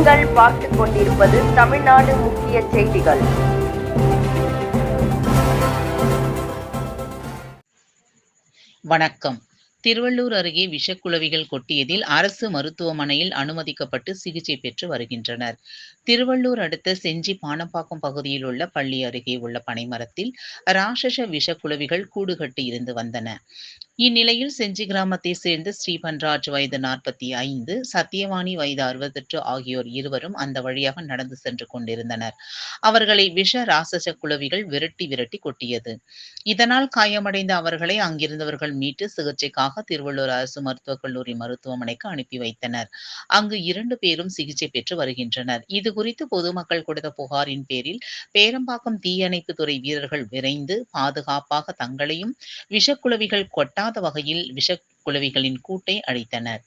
நீங்கள் பார்த்துக் கொண்டிருப்பது தமிழ்நாடு முக்கிய செய்திகள். வணக்கம். திருவள்ளூர் அருகே விஷக்குளவிகள் கொட்டியதில் அரசு மருத்துவமனையில் அனுமதிக்கப்பட்டு சிகிச்சை பெற்று வருகின்றனர். திருவள்ளூர் அடுத்த செஞ்சி பானப்பாக்கம் பகுதியில் உள்ள பள்ளி அருகே உள்ள பனைமரத்தில் ராட்சச விஷக்குளவிகள் கூடு கட்டி இருந்து வந்தன. இந்நிலையில் செஞ்சி கிராமத்தை சேர்ந்த ஸ்ரீபன்ராஜ் வயது நாற்பத்தி ஐந்து சத்தியவாணி வயது அறுபத்தெட்டு ஆகியோர் இருவரும் அந்த வழியாக நடந்து சென்று கொண்டிருந்தனர். அவர்களை விஷ ராசச குழுவிகள் விரட்டி விரட்டி கொட்டியது. இதனால் காயமடைந்த அவர்களை அங்கிருந்தவர்கள் மீட்டு சிகிச்சைக்காக திருவள்ளூர் அரசு மருத்துவக் கல்லூரி மருத்துவமனைக்கு அனுப்பி வைத்தனர். அங்கு இரண்டு பேரும் சிகிச்சை பெற்று வருகின்றனர். இது குறித்து பொதுமக்கள் கொடுத்த புகாரின் பேரில் பேரம்பாக்கம் தீயணைப்பு துறை வீரர்கள் விரைந்து பாதுகாப்பாக தங்களையும் விஷக்குளவிகள் கொட்டாத வகையில் விஷக்குளவிகளின் கூட்டை அழித்தனர்.